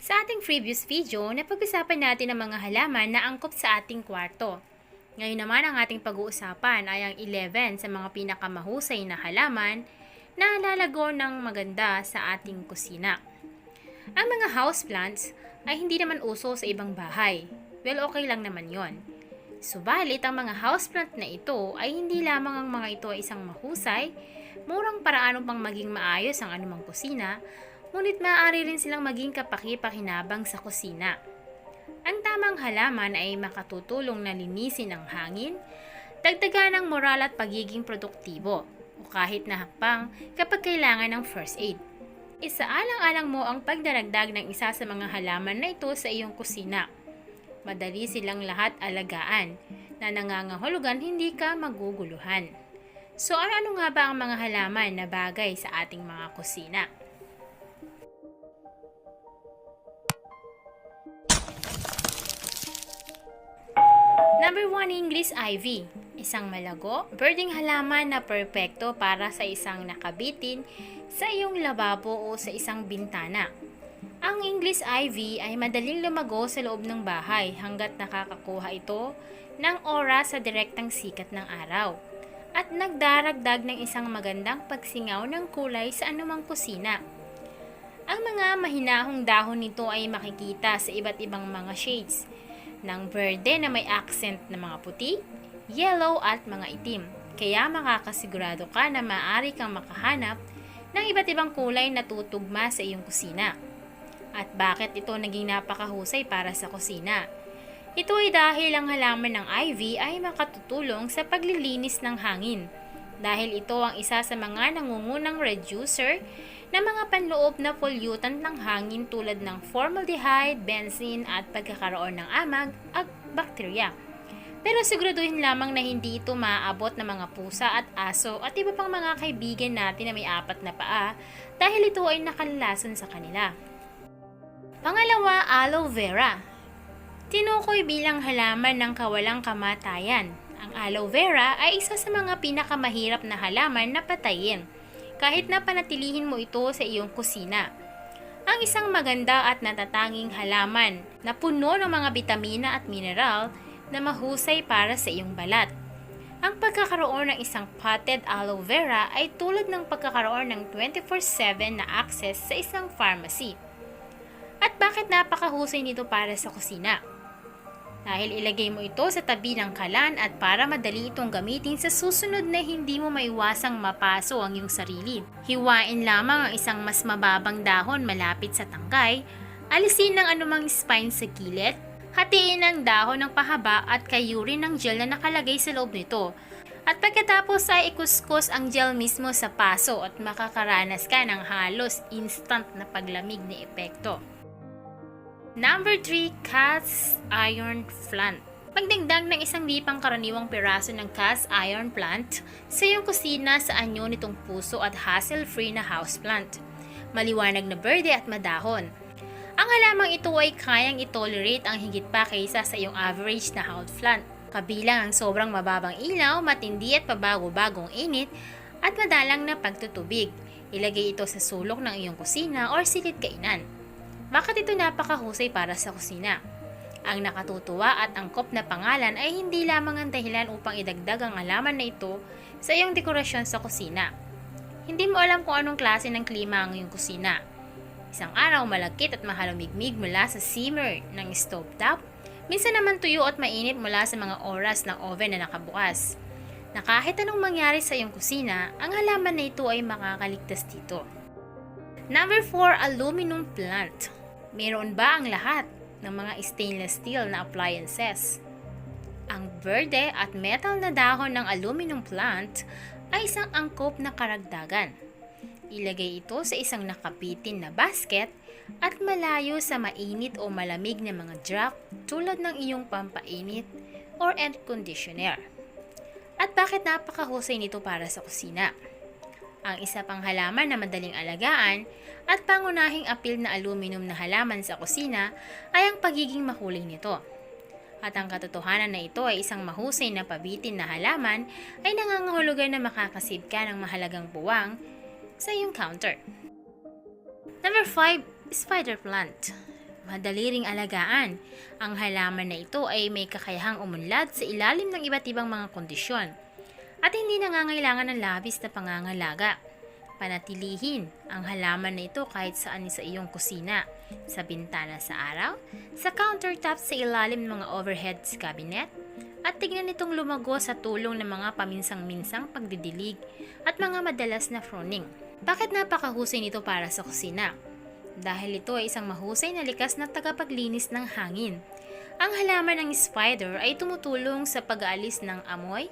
Sa ating previous video, napag-usapan natin ang mga halaman na angkop sa ating kwarto. Ngayon naman ang ating pag-uusapan ay ang 11 sa mga pinakamahusay na halaman na lalago ng maganda sa ating kusina. Ang mga houseplants ay hindi naman uso sa ibang bahay. Well, okay lang naman yon. Subalit, ang mga houseplant na ito ay hindi lamang ang mga ito ay isang mahusay, murang paraan upang maging maayos ang anumang kusina, ngunit maaari rin silang maging kapaki-pakinabang sa kusina. Ang tamang halaman ay makatutulong na linisin ang hangin, dagdagan ng moral at pagiging produktibo, o kahit na hakbang kapag kailangan ng first aid. Isaalang-alang mo ang pagdaragdag ng isa sa mga halaman na ito sa iyong kusina. Madali silang lahat alagaan, na nangangahulugan hindi ka maguguluhan. So ano-ano nga ba ang mga halaman na bagay sa ating mga kusina? Number 1, English ivy. Isang malago, birding halaman na perpekto para sa isang nakabitin sa iyong lababo o sa isang bintana. Ang English ivy ay madaling lumago sa loob ng bahay hanggat nakakakuha ito ng oras sa direktang sikat ng araw at nagdaragdag ng isang magandang pagsingaw ng kulay sa anumang kusina. Ang mga mahinahong dahon nito ay makikita sa iba't ibang mga shades ng berde na may accent na mga puti, yellow at mga itim. Kaya makakasigurado ka na maaari kang makahanap ng iba't ibang kulay na tutugma sa iyong kusina. At bakit ito naging napakahusay para sa kusina? Ito ay dahil ang halaman ng ivy ay makatutulong sa paglilinis ng hangin dahil ito ang isa sa mga nangungunang reducer ng mga panloob na pollutant ng hangin tulad ng formaldehyde, benzene at pagkakaroon ng amag at bakterya. Pero siguraduhin lamang na hindi ito maaabot ng mga pusa at aso at iba pang mga kaibigan natin na may apat na paa dahil ito ay nakalalason sa kanila. Pangalawa, aloe vera. Tinukoy bilang halaman ng kawalang kamatayan. Ang aloe vera ay isa sa mga pinakamahirap na halaman na patayin kahit na panatilihin mo ito sa iyong kusina. Ang isang maganda at natatanging halaman na puno ng mga bitamina at mineral na mahusay para sa iyong balat. Ang pagkakaroon ng isang potted aloe vera ay tulad ng pagkakaroon ng 24-7 na access sa isang pharmacy. At bakit napakahusay nito para sa kusina? Dahil ilagay mo ito sa tabi ng kalan at para madali itong gamitin sa susunod na hindi mo maiwasang mapaso ang iyong sarili. Hiwain lamang ang isang mas mababang dahon malapit sa tangkay, alisin ng anumang spine sa gilid, hatiin ang dahon ng pahaba at kayurin ng gel na nakalagay sa loob nito. At pagkatapos ay ikuskus ang gel mismo sa paso at makakaranas ka ng halos instant na paglamig na epekto. Number 3, cast iron plant. Pagdagdag ng isang di pangkaraniwang piraso ng cast iron plant sa iyong kusina sa anyo nitong puso at hassle-free na houseplant. Maliwanag na berde at madahon. Ang halamang ito ay kayang itolerate ang higit pa kaysa sa iyong average na houseplant. Kabilang ang sobrang mababang ilaw, matindi at pabago-bagong init, at madalang na pagtutubig. Ilagay ito sa sulok ng iyong kusina or silid kainan. Bakit ito napakahusay para sa kusina? Ang nakatutuwa at angkop na pangalan ay hindi lamang ang dahilan upang idagdag ang alaman na ito sa iyong dekorasyon sa kusina. Hindi mo alam kung anong klase ng klima ang iyong kusina. Isang araw malagkit at mahalumigmig mula sa simmer ng stovetop, minsan naman tuyo at mainit mula sa mga oras ng oven na nakabukas. Na kahit anong mangyari sa iyong kusina, ang halaman na ito ay makakaligtas dito. Number 4, aluminum plant. Meron ba ang lahat ng mga stainless steel na appliances? Ang verde at metal na dahon ng aluminum plant ay isang angkop na karagdagan. Ilagay ito sa isang nakapitin na basket at malayo sa mainit o malamig na mga drop tulad ng iyong pampainit or air conditioner. At bakit napakahusay nito para sa kusina? Ang isa pang halaman na madaling alagaan at pangunahing apil na aluminum na halaman sa kusina ay ang pagiging makuling nito. At ang katotohanan na ito ay isang mahusay na pabitin na halaman ay nangangahulugan na makakasib ka ng mahalagang buwang sa iyong counter. Number 5, spider plant. madali ring alagaan. Ang halaman na ito ay may kakayahang umunlad sa ilalim ng iba't ibang mga kondisyon at hindi nangangailangan ng labis na pangangalaga. Panatilihin ang halaman na ito kahit saan sa iyong kusina, sa bintana sa araw, sa countertop sa ilalim ng mga overhead cabinet, at tignan itong lumago sa tulong ng mga paminsang-minsang pagdidilig at mga madalas na pruning. Bakit napakahusay nito para sa kusina? Dahil ito ay isang mahusay na likas na tagapaglinis ng hangin. Ang halaman ng spider ay tumutulong sa pag-aalis ng amoy,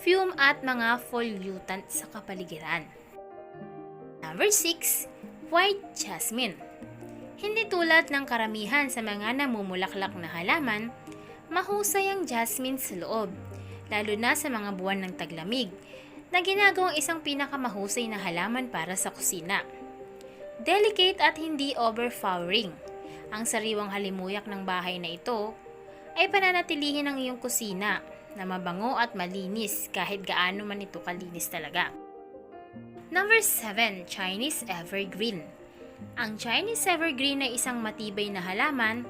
fume at mga pollutant sa kapaligiran. Number 6. White Jasmine Hindi tulad ng karamihan sa mga namumulaklak na halaman, mahusay ang jasmine sa loob, lalo na sa mga buwan ng taglamig, na ginagawang isang pinakamahusay na halaman para sa kusina. Delicate at hindi overpowering. Ang sariwang halimuyak ng bahay na ito ay pananatilihin ng iyong kusina na mabango at malinis kahit gaano man ito kalinis talaga. Number 7. Chinese Evergreen Ang Chinese Evergreen ay isang matibay na halaman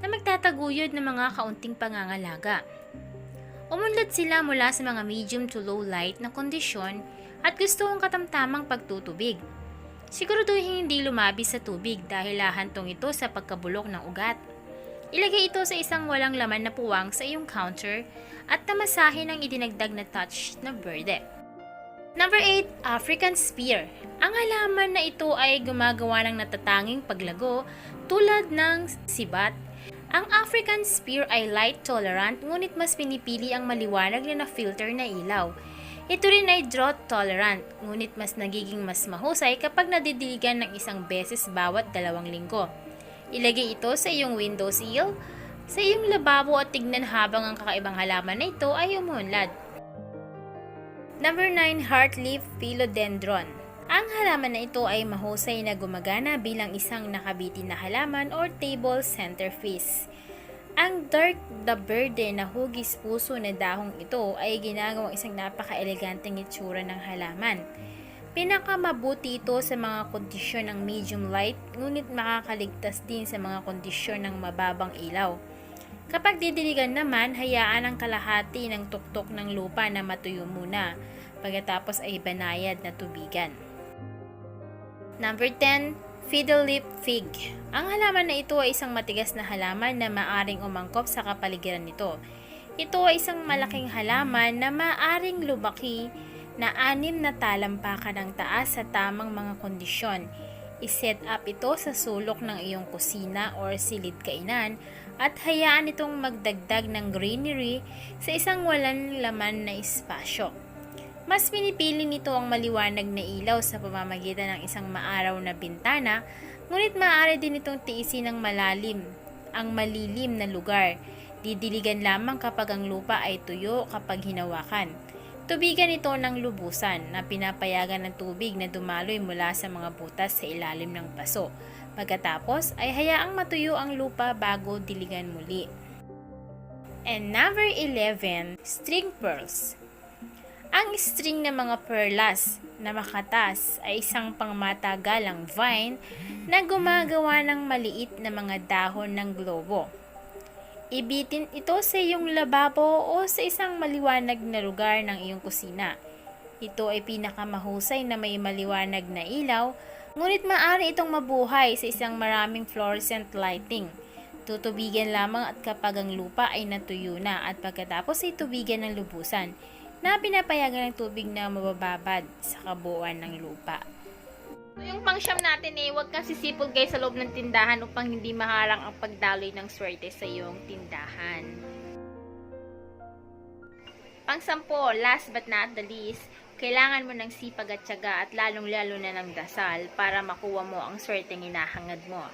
na magtataguyod ng mga kaunting pangangalaga. Umunlad sila mula sa mga medium to low light na kondisyon at gusto ang katamtamang pagtutubig. Siguraduhin hindi lumabis sa tubig dahil lahantong ito sa pagkabulok ng ugat. Ilagay ito sa isang walang laman na puwang sa iyong counter at tamasahin ang idinagdag na touch na berde. Number 8, African Spear. Ang halaman na ito ay gumagawa ng natatanging paglago tulad ng sibat. Ang African Spear ay light tolerant ngunit mas pinipili ang maliwanag na na-filter na ilaw. Ito rin ay drought tolerant, ngunit mas nagiging mas mahusay kapag nadidiligan ng isang beses bawat dalawang linggo. Ilagay ito sa iyong window sill, sa iyong lababo at tignan habang ang kakaibang halaman na ito ay umunlad. Number 9, Heartleaf Philodendron. Ang halaman na ito ay mahusay na gumagana bilang isang nakabitin na halaman or table centerpiece. Ang dark the verde na hugis puso na dahong ito ay ginagawang isang napaka-eleganteng itsura ng halaman. Pinakamabuti ito sa mga kondisyon ng medium light, ngunit makakaligtas din sa mga kondisyon ng mababang ilaw. Kapag didiligan naman, hayaan ang kalahati ng tuktok ng lupa na matuyo muna, pagkatapos ay banayad na tubigan. Number 10, Fiddle Lip Fig. Ang halaman na ito ay isang matigas na halaman na maaring umangkop sa kapaligiran nito. Ito ay isang malaking halaman na maaring lumaki na anim na talampakan ng taas sa tamang mga kondisyon. I-set up ito sa sulok ng iyong kusina or silid kainan at hayaan itong magdagdag ng greenery sa isang walang laman na espasyo. Mas pinipili nito ang maliwanag na ilaw sa pamamagitan ng isang maaraw na bintana, ngunit maaari din itong tiisin ng malalim, ang malilim na lugar. Didiligan lamang kapag ang lupa ay tuyo kapag hinawakan. Tubigan ito ng lubusan na pinapayagan ng tubig na dumaloy mula sa mga butas sa ilalim ng paso. Pagkatapos ay hayaang matuyo ang lupa bago diligan muli. And number 11, string pearls. Ang string ng mga perlas na makatas ay isang pangmatagalang vine na gumagawa ng maliit na mga dahon ng globo. Ibitin ito sa iyong lababo o sa isang maliwanag na lugar ng iyong kusina. Ito ay pinakamahusay na may maliwanag na ilaw, ngunit maaari itong mabuhay sa isang maraming fluorescent lighting. Tutubigan lamang at kapag ang lupa ay natuyo na at pagkatapos ay tubigan ng lubusan na pinapayagan ng tubig na mabababad sa kabuuan ng lupa. So, yung pangsyam natin eh, huwag kang sisipol guys sa loob ng tindahan upang hindi maharang ang pagdaloy ng swerte sa iyong tindahan. Pangsampo, last but not the least, kailangan mo ng sipag at tiyaga at lalong-lalo na ng dasal para makuha mo ang swerteng hinahangad mo.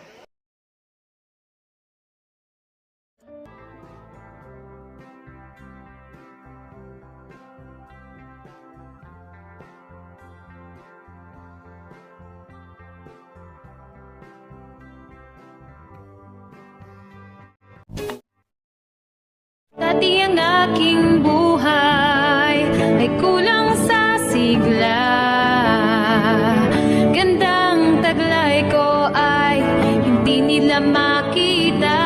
Dati ang aking buhay ay kulang sa sigla. Gandang taglay ko ay hindi nila makita.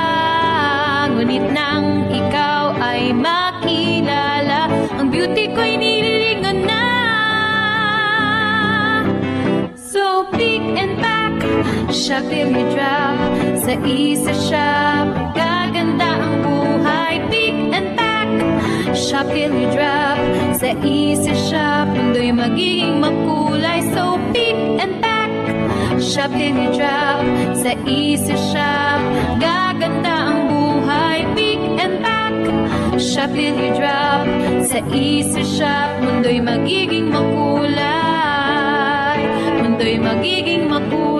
Ngunit nang ikaw ay makilala Ang beauty ko'y nililingon na. So pick and shop till you drop Sa isa shop, gaganda ang buhay. Pack, shop till you drop. Sa isa shop, mundo'y magiging makulay. So pick and pack, shop till you drop. Sa isa shop, gaganda ang buhay. Pick and pack, shop till you drop. Sa isa shop, mundo'y magiging makulay. Mundo'y magiging makulay